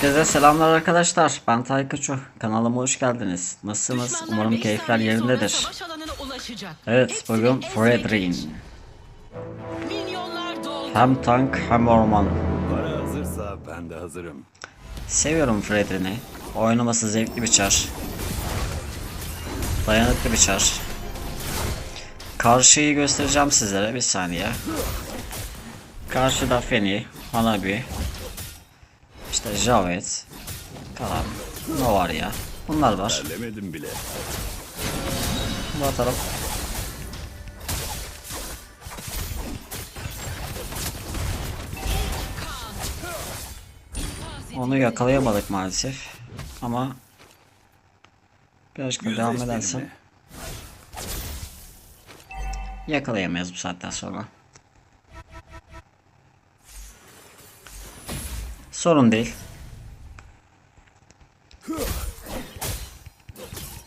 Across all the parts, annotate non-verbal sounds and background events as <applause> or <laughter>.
Herkese selamlar arkadaşlar. Ben Taykaço. Kanalıma hoş geldiniz. Nasılsınız? Umarım keyifler yerindedir. Evet, bugün Fredrin. Hem tank hem orman. Para hazırsa ben de hazırım. Seviyorum Fredrin'i. Oynaması zevkli bir çar. Dayanıklı bir çar. Karşıyı göstereceğim sizlere bir saniye. Karşıda Feni, Hanabi, işte Javet, kalan ne var ya? Bunlar var. Terlemedim bile. Bunu atalım. Onu yakalayamadık maalesef. Ama birazcık devam benimle. yakalayamayız bu saatten sonra. Sorun değil.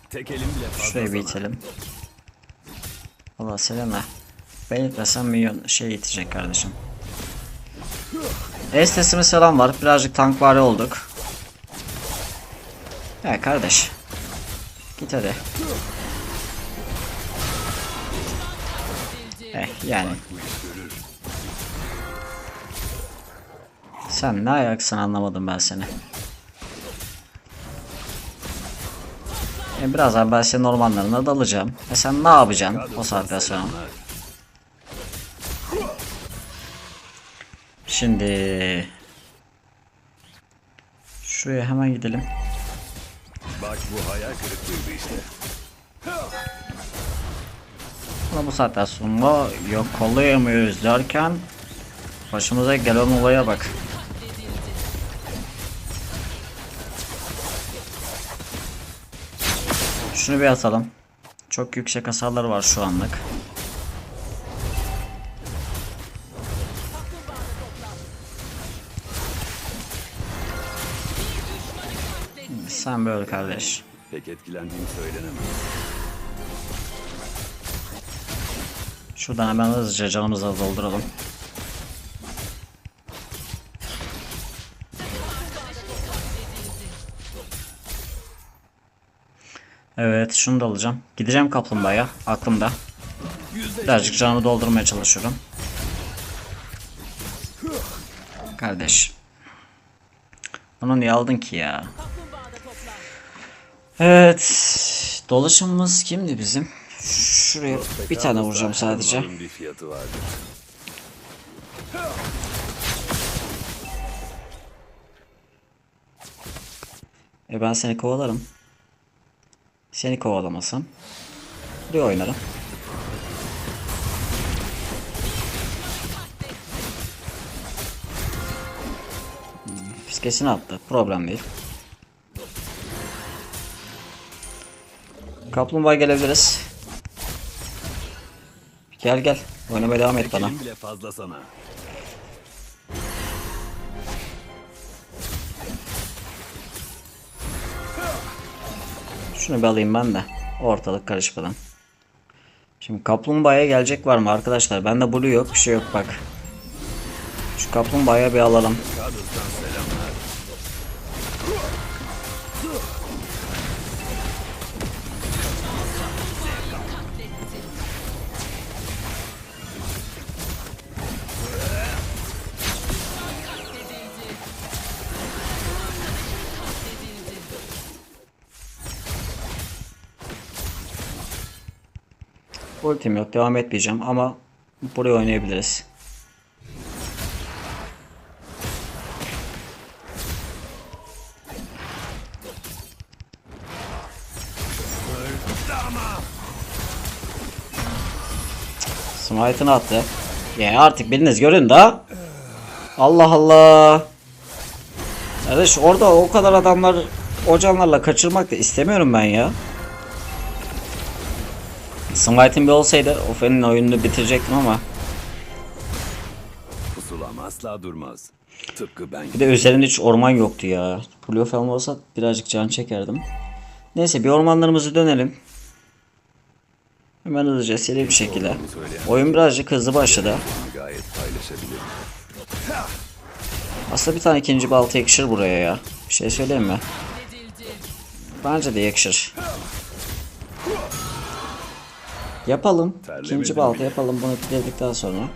Tek elim bile fazla Şurayı bir itelim. Allah Selena. Ben itmesem milyon şey itecek kardeşim. Estesimiz selam var. Birazcık tank vari olduk. Ya kardeş. Git hadi. Eh yani. Sen ne ayaksın anlamadım ben seni. E birazdan ben senin ormanlarına dalacağım. E sen ne yapacaksın o saatten sonra? Şimdi şuraya hemen gidelim. Bak bu hayal kırıklığıydı işte. Ama bu saatten sonra yok kollayamıyoruz derken başımıza gelen olaya bak. Şunu bir atalım. Çok yüksek hasarları var şu anlık. Sen böyle kardeş. Pek etkilendiğim söylenemez. Şuradan hemen hızlıca canımızı dolduralım. Evet şunu da alacağım. Gideceğim kaplumbağaya aklımda. Birazcık canımı doldurmaya çalışıyorum. Kardeş. Onu niye aldın ki ya? Evet. Dolaşımımız kimdi bizim? Şuraya bir tane vuracağım sadece. E ben seni kovalarım. Seni kovalamasam. Buraya oynarım. Fiskesini attı. Problem değil. Kaplumbağa gelebiliriz. Gel gel. Oynamaya devam et bana. Şunu bir alayım ben de. Ortalık karışmadan. Şimdi kaplumbağaya gelecek var mı arkadaşlar? Bende blue yok bir şey yok bak. Şu kaplumbağaya bir alalım. Ultim yok devam etmeyeceğim ama buraya oynayabiliriz. Smite'ını attı. Ya artık biriniz görün da. Allah Allah. Kardeş orada o kadar adamlar o canlarla kaçırmak da istemiyorum ben ya. Smite'in bir olsaydı Ofen'in oyununu bitirecektim ama Pusulam asla durmaz. Tıpkı ben bir de üzerinde hiç orman yoktu ya. Falan olsa birazcık can çekerdim. Neyse bir ormanlarımızı dönelim. Hemen hızlıca seri bir şekilde. Oyun birazcık hızlı başladı. Aslında bir tane ikinci balta yakışır buraya ya. Bir şey söyleyeyim mi? Bence de yakışır. Yapalım. Terlemedin İkinci balta yapalım bunu bitirdikten sonra.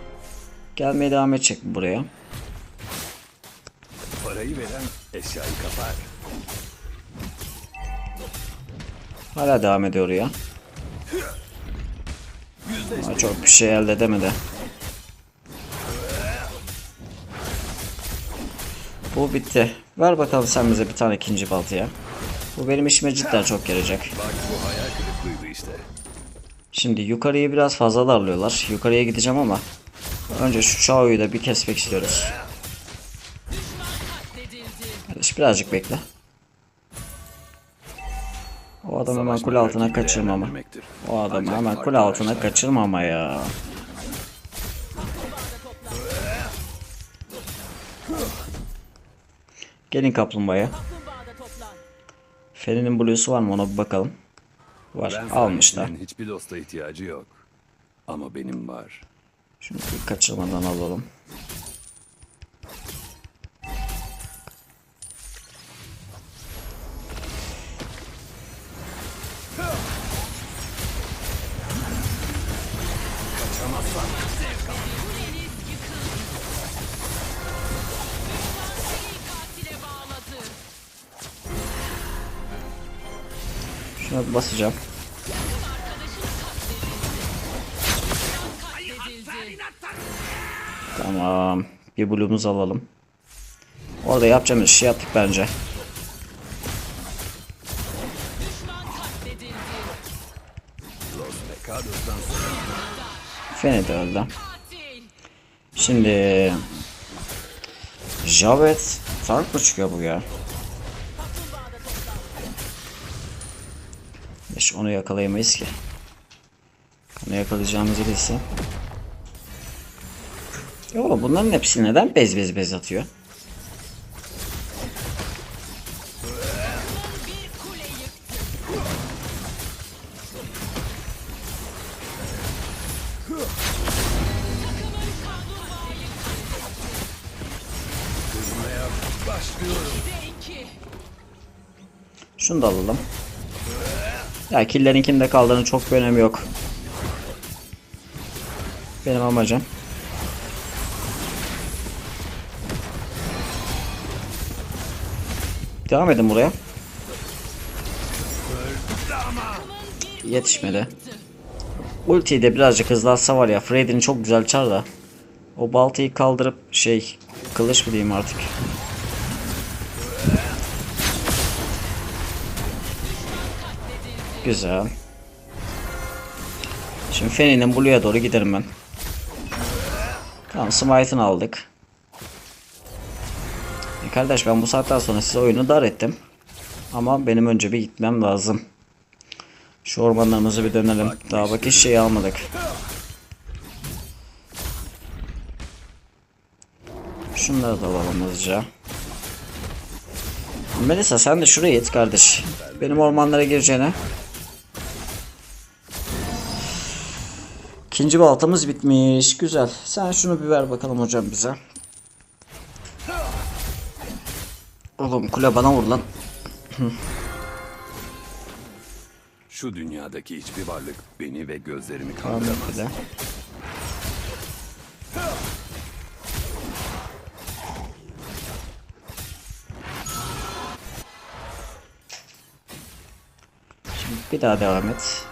Gelmeye devam edecek buraya? Parayı veren eşyayı kapar. Hala devam ediyor ya. Ama çok bir şey elde edemedi. Bu bitti. Ver bakalım sen bize bir tane ikinci baltaya. Bu benim işime cidden çok yarayacak. Bak bu hayal. Şimdi yukarıyı biraz fazla darlıyorlar. Yukarıya gideceğim ama önce şu Chao'yu da bir kesmek istiyoruz. Kardeş birazcık bekle. O adamı hemen kule altına kaçırmama. O Ancak hemen kule altına kaçırmama ya. Gelin kaplumbağaya. Feri'nin blue'su var mı ona bir bakalım. Var Ben almışlar. hiçbir dosta ihtiyacı yok. Ama benim var. Şunu kaçırmadan alalım. Şuna basacağım. Tamam. Bir blue'umuzu alalım. Orada yapacağımız şey yaptık bence. Feni de öldü. Şimdi Javet tank mı çıkıyor bu ya? Onu yakalayamayız ki. Onu yakalayacağımız birisi. Yo bunların hepsi neden bez bez bez atıyor? Şunu da alalım. Ya killerin kimde kaldığını çok bir önemi yok. Benim amacım. Devam edin buraya. Yetişmedi. Ultiyi de birazcık hızlatsa var ya Freddy'nin çok güzel çar da. O baltayı kaldırıp şey kılıç mı diyeyim artık. Güzel. Şimdi Feni'nin Blue'ya doğru giderim ben. Tamam Smite'ını aldık. E kardeş ben bu saatten sonra size oyunu dar ettim. Ama benim önce bir gitmem lazım. Şu ormanlarımızı bir dönelim. Daha bak hiç şey almadık. Şunları da alalım hızlıca. Melisa sen de şuraya git kardeş. Benim ormanlara gireceğine. İkinci baltamız bitmiş. Güzel. Sen şunu bir ver bakalım hocam bize. Oğlum kule bana vur lan. şu dünyadaki hiçbir varlık beni ve gözlerimi kandıramaz. Şimdi bir daha devam et.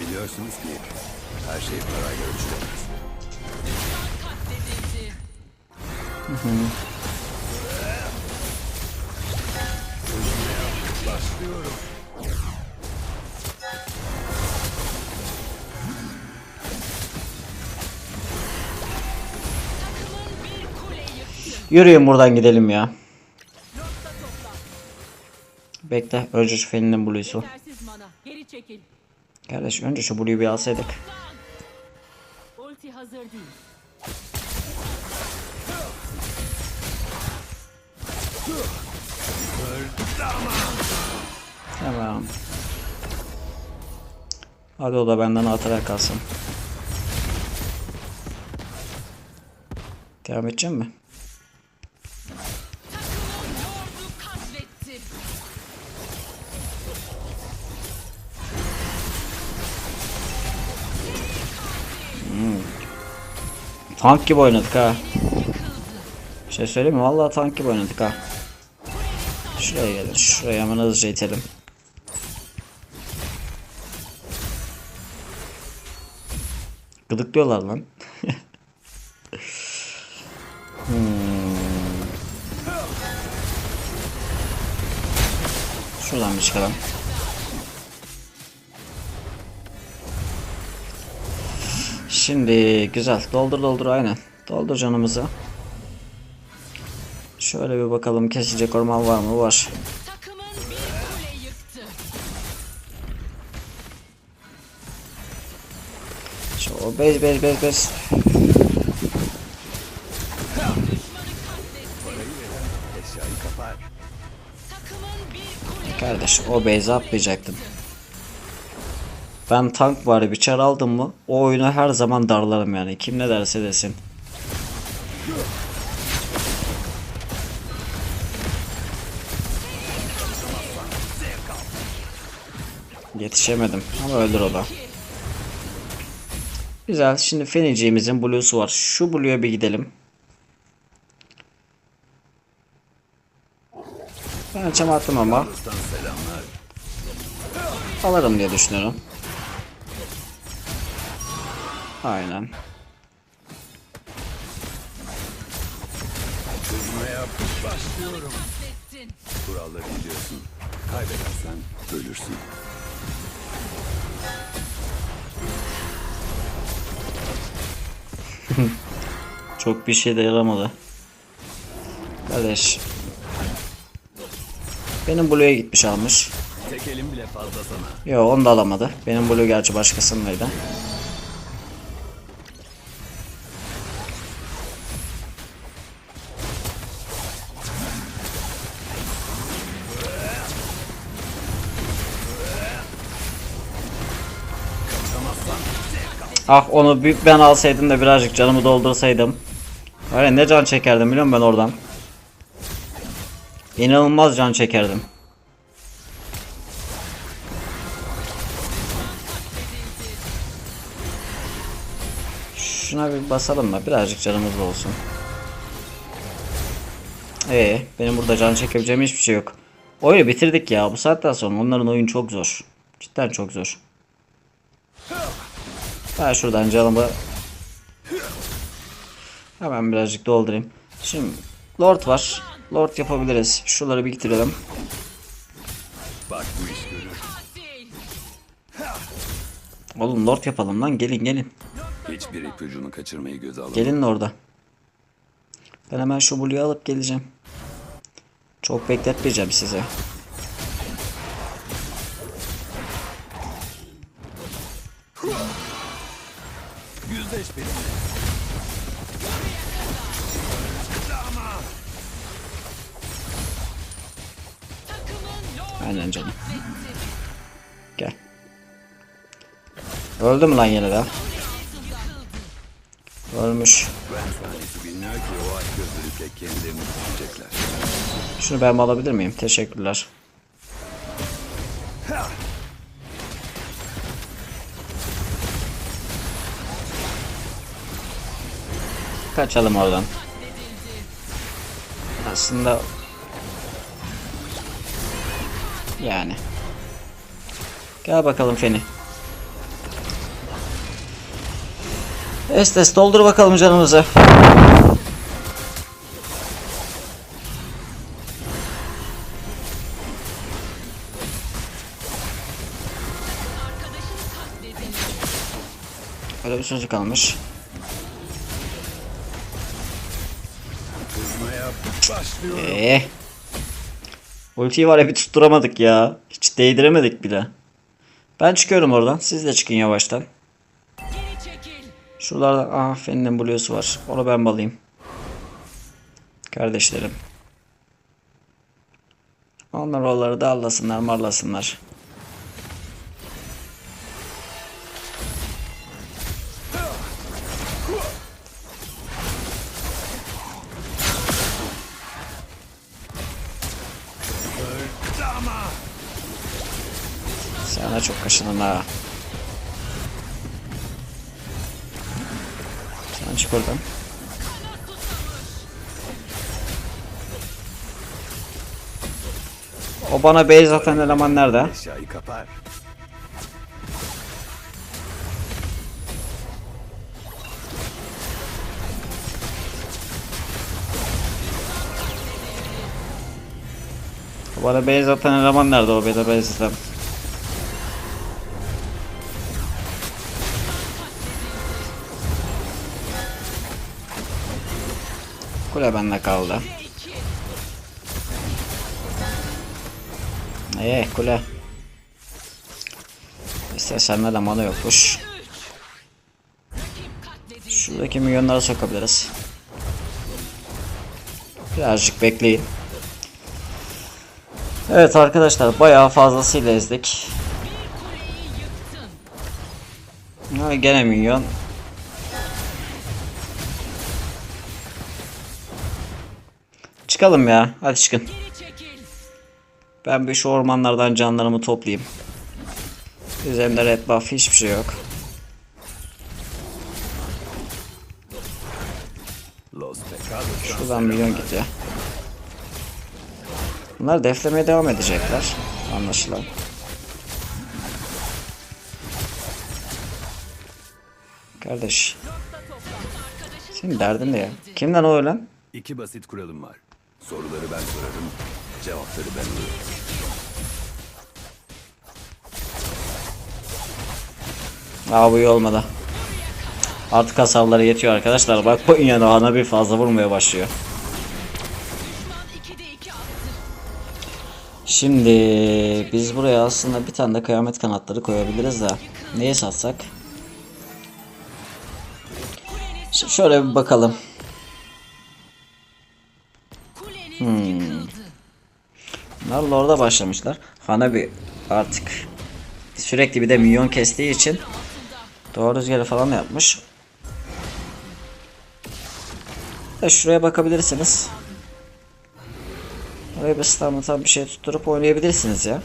Biliyorsunuz ki her şey parayla ölçülemez. Yürüyün buradan gidelim ya. Bekle. Önce şu Feni'nin Blue'su. Kardeş önce şu Blue'yu bir alsaydık. Ulti hazır değil. Tamam. Hadi o da benden atarak kalsın. Devam edeceğim mi? Tank gibi oynadık ha. Bir şey söyleyeyim mi? Vallahi tank gibi oynadık ha. Şuraya gelin. Şuraya hemen hızlıca itelim. Gıdıklıyorlar lan. <laughs> Hmm. Şuradan bir çıkalım. Şimdi güzel. Doldur doldur aynen. Doldur canımızı. Şöyle bir bakalım kesecek orman var mı? Var. Şu bez bez bez bez. Kardeş o base'e atlayacaktım. Ben tank var bir çar aldım mı o oyunu her zaman darlarım yani. Kim ne derse desin. Yetişemedim ama öldür o da. Güzel şimdi Feniciğimizin Blue'su var. Şu Blue'ya bir gidelim. Ben açam attım ama. Alırım diye düşünüyorum. Aynen. katlettin. Kuralları biliyorsun. Kaybedersen ölürsün. <laughs> Çok bir şey de yaramadı. Kardeş. Benim Blue'ya gitmiş almış. Tek elim bile fazla sana. Yo onu da alamadı. Benim Blue gerçi başkasındaydı. Ah onu ben alsaydım da birazcık canımı doldursaydım. Ya ne can çekerdim biliyor musun ben oradan. İnanılmaz can çekerdim. Şuna bir basalım da birazcık canımız olsun. Ee, benim burada can çekebileceğim hiçbir şey yok. Oyunu bitirdik ya. Bu saatten sonra onların oyun çok zor. Cidden çok zor. Ben şuradan canımı hemen birazcık doldurayım. Şimdi Lord var. Lord yapabiliriz. Şuraları bir bitirelim. Bak bu iş görür. Oğlum Lord yapalım lan. Gelin gelin. Hiçbir ipucunu kaçırmayı göze alamam. Gelin orada. Ben hemen şu Blue'yu alıp geleceğim. Çok bekletmeyeceğim size. Benimle. Aynen canım. Gel. Öldü mü lan yine de? Ölmüş. Şunu ben alabilir miyim? Teşekkürler. Kaçalım oradan. Aslında yani. Gel bakalım Feni. Estes doldur bakalım canımızı. Öyle bir sözü kalmış. Eee. Ultiyi var ya bir tutturamadık ya. Hiç değdiremedik bile. Ben çıkıyorum oradan. Siz de çıkın yavaştan. Şuralarda ah Fen'in Blue'su var. Onu ben balayım. Kardeşlerim. Onlar oraları da allasınlar marlasınlar. Ha. Sen çık oradan. O bana base atan eleman nerede? O bana base atan eleman nerede o bana base atan? Kule bende kaldı. Ee kule. İşte sende de mana yokmuş. Şuradaki milyonları sokabiliriz. Birazcık bekleyin. Evet arkadaşlar bayağı fazlasıyla ezdik. Gene milyon. Çıkalım ya. Hadi çıkın. Ben bir şu ormanlardan canlarımı toplayayım. Üzerimde red buff hiçbir şey yok. Şuradan milyon gidiyor. Bunlar deflemeye devam edecekler. Anlaşılan. Kardeş. Senin derdin ne ya? Kimden o ölen? İki basit kuralım var. Soruları ben sorarım, cevapları ben alırım. Aa bu iyi olmadı. Artık hasarları yetiyor arkadaşlar. Bak bu yani ana bir fazla vurmaya başlıyor. Düşman 2'de 2 attı. Şimdi biz buraya aslında bir tane de kıyamet kanatları koyabiliriz de. Neye satsak? Ş- şöyle bir bakalım. Yıkıldı. Bunlar orada başlamışlar. Hanabi artık sürekli bir de milyon kestiği için doğru rüzgarı falan yapmış. Da şuraya bakabilirsiniz. Oraya bir standarttan bir şey tutturup oynayabilirsiniz ya.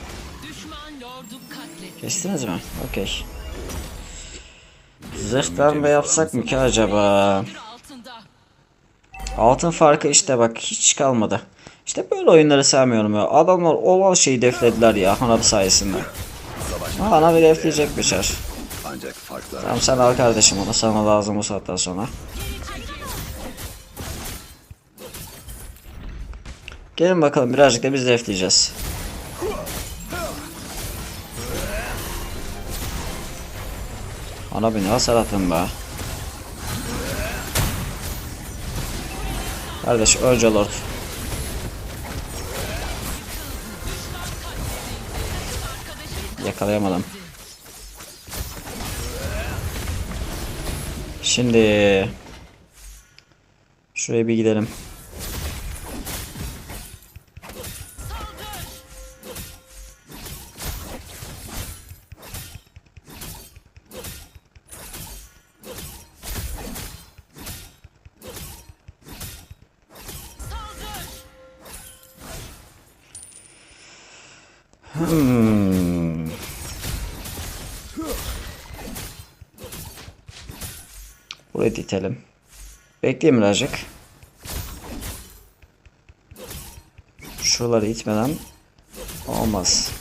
Kestiniz mi? Okey. Zırhtan ve yapsak mı ki acaba? Altın farkı işte bak hiç kalmadı. İşte böyle oyunları sevmiyorum ya. Adamlar olan şeyi deflediler ya Hanabi sayesinde. Ha, Hanabi defleyecek farklar Tamam sen al kardeşim onu sana lazım bu saatten sonra. Gelin bakalım birazcık da biz defleyeceğiz. Hanabi ne hasar attın be. Kardeş önce lord. Yakalayamadım. Şimdi şuraya bir gidelim. Hmm. Burayı ditelim. Bekleyeyim birazcık. Şuraları itmeden olmaz.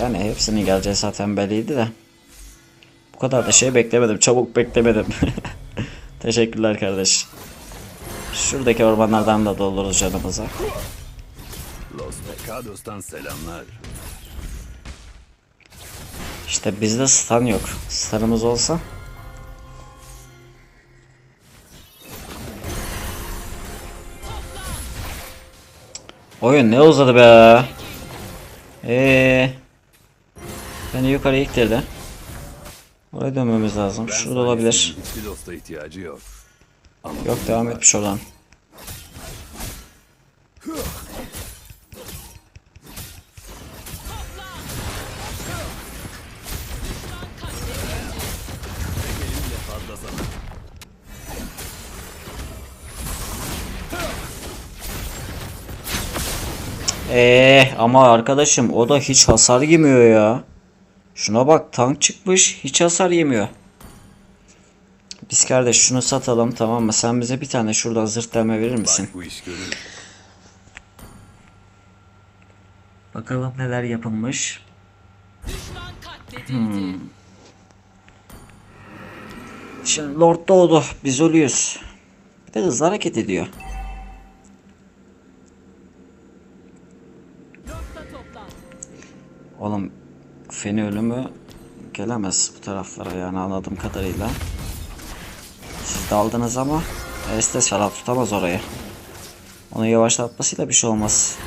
Yani hepsinin geleceği zaten belliydi de. Bu kadar da şey beklemedim. Çabuk beklemedim. <laughs> Teşekkürler kardeş. Şuradaki ormanlardan da doldururuz canımıza. Los Pecados'tan selamlar. İşte bizde stun yok. Stun'ımız olsa. Oyun ne uzadı be. Eee. Beni yukarı iktirdi. Oraya dönmemiz lazım. Şurada olabilir. yok. Yok devam etmiş sana. Eee ama arkadaşım o da hiç hasar yemiyor ya. Şuna bak tank çıkmış hiç hasar yemiyor. Biz kardeş şunu satalım tamam mı? Sen bize bir tane şuradan zırt delme verir misin? Bakalım neler yapılmış. Düşman katledildi. Şimdi Lord doğdu. Biz ölüyoruz. Bir de hızlı hareket ediyor. Oğlum Feni ölümü gelemez bu taraflara yani anladığım kadarıyla. Siz daldınız ama Estes falan tutamaz orayı. Onu yavaşlatmasıyla bir şey olmaz.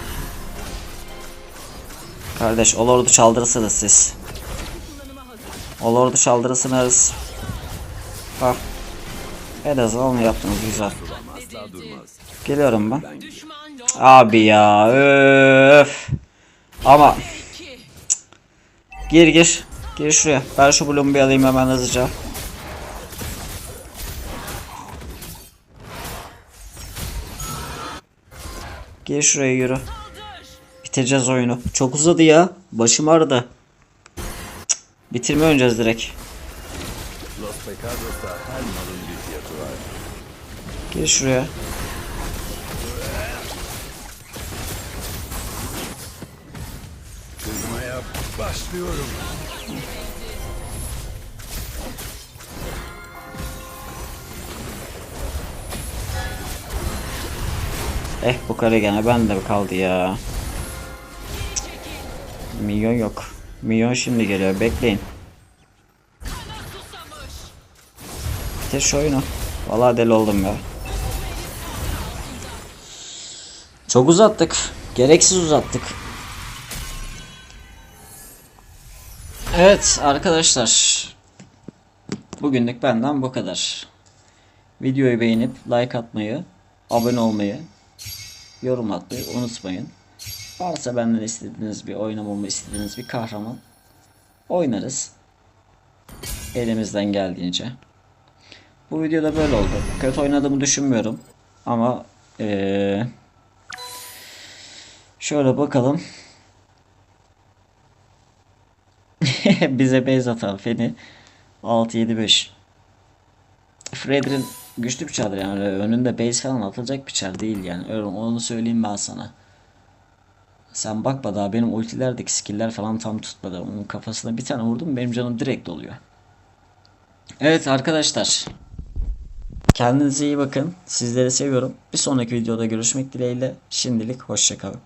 Kardeş o lordu çaldırırsınız siz. O lordu çaldırırsınız. Bak. En azından onu yaptınız güzel. Geliyorum ben. Abi ya öf. Ama. Gir gir. Gir şuraya. Ben şu bloğumu bir alayım hemen hızlıca. Gir şuraya yürü. Bitireceğiz oyunu. Çok uzadı ya. Başım ağrıdı. Bitirme oynayacağız direkt. Gir şuraya. Başlıyorum. Eh bu kare gene bende kaldı ya. Milyon yok. Milyon şimdi geliyor. Bekleyin. Bitir şu oyunu. Vallahi deli oldum ya. Çok uzattık. Gereksiz uzattık. Evet arkadaşlar. Bugünlük benden bu kadar. Videoyu beğenip like atmayı, abone olmayı, yorum atmayı unutmayın. Varsa benden istediğiniz bir oynamamı istediğiniz bir kahraman oynarız. Elimizden geldiğince. Bu videoda böyle oldu. Kötü oynadığımı düşünmüyorum. Ama eee, şöyle bakalım. <laughs> Bize base atan Feni 6-7-5. Fredrin güçlü bir çardır yani önünde base falan atılacak bir çar değil yani. Öyle onu söyleyeyim ben sana. Sen bakma daha benim ultilerdeki skill'ler falan tam tutmadı. Onun kafasına bir tane vurdum benim canım direkt doluyor. Evet arkadaşlar. Kendinize iyi bakın. Sizleri seviyorum. Bir sonraki videoda görüşmek dileğiyle. Şimdilik hoşçakalın.